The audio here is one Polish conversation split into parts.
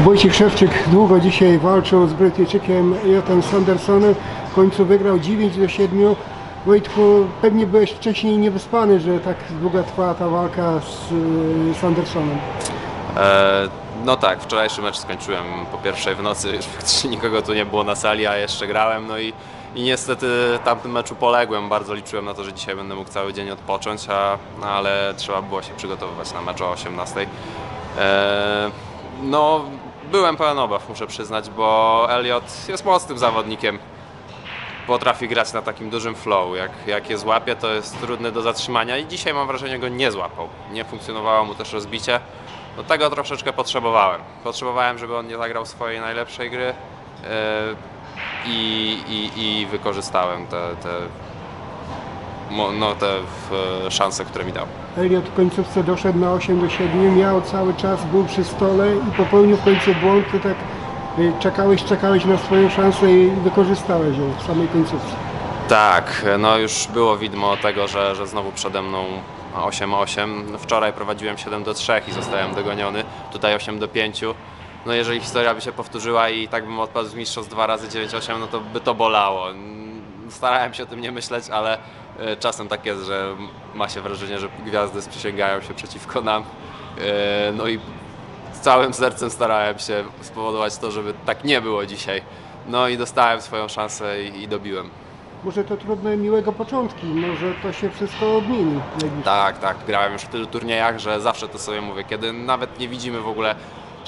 Wojciech Szewczyk długo dzisiaj walczył z Brytyjczykiem Jotem Sandersonem. W końcu wygrał 9 do 7. Wojtku, pewnie byłeś wcześniej niewyspany, że tak długo trwała ta walka z y, Sandersonem. E, no tak, wczorajszy mecz skończyłem po pierwszej w nocy, już nikogo tu nie było na sali, a jeszcze grałem, no i, i niestety tamtym meczu poległem, bardzo liczyłem na to, że dzisiaj będę mógł cały dzień odpocząć, a, no, ale trzeba było się przygotowywać na mecz o 18. E, no, byłem pełen obaw, muszę przyznać, bo Elliot jest mocnym zawodnikiem, potrafi grać na takim dużym flow. Jak, jak je złapie, to jest trudny do zatrzymania i dzisiaj mam wrażenie go nie złapał. Nie funkcjonowało mu też rozbicie. Do tego troszeczkę potrzebowałem. Potrzebowałem, żeby on nie zagrał swojej najlepszej gry yy, i, i, wykorzystałem te, te, no, te w, szanse, które mi dał. Elliot w końcówce doszedł na 8 do 7, miał cały czas, był przy stole i popełnił w końcu błąd. Ty tak y, czekałeś, czekałeś na swoją szansę i wykorzystałeś ją w samej końcówce. Tak, no już było widmo tego, że, że znowu przede mną 8-8. Wczoraj prowadziłem 7 do 3 i zostałem dogoniony. Tutaj 8 do 5. No jeżeli historia by się powtórzyła i tak bym odpadł z mistrzostw dwa razy 9-8, no to by to bolało. Starałem się o tym nie myśleć, ale e, czasem tak jest, że ma się wrażenie, że gwiazdy sprzysięgają się przeciwko nam. E, No i z całym sercem starałem się spowodować to, żeby tak nie było dzisiaj. No i dostałem swoją szansę i, i dobiłem. Może to trudne, miłego początki, może to się wszystko odmieni. Tak, tak. Grałem już w tylu turniejach, że zawsze to sobie mówię. Kiedy nawet nie widzimy w ogóle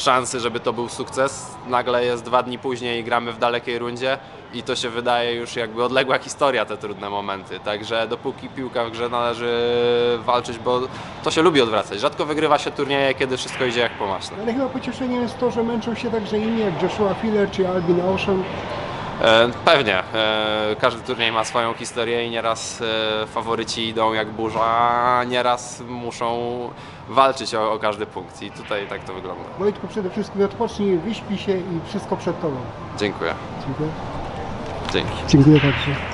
szansy, żeby to był sukces, nagle jest dwa dni później i gramy w dalekiej rundzie i to się wydaje już jakby odległa historia, te trudne momenty. Także dopóki piłka w grze należy walczyć, bo to się lubi odwracać. Rzadko wygrywa się turnieje, kiedy wszystko idzie jak po maśle. Ale chyba pocieszeniem jest to, że męczą się także inni jak Joshua Filler czy Albin Ocean. E, Pewnie. E, Każdy turniej ma swoją historię i nieraz e, faworyci idą jak burza, a nieraz muszą walczyć o, o każdy punkt. I tutaj tak to wygląda. Wojtku, przede wszystkim odpocznij, wyśpij się i wszystko przed Tobą. Dziękuję. Dziękuję. Dzięki. Dziękuję także.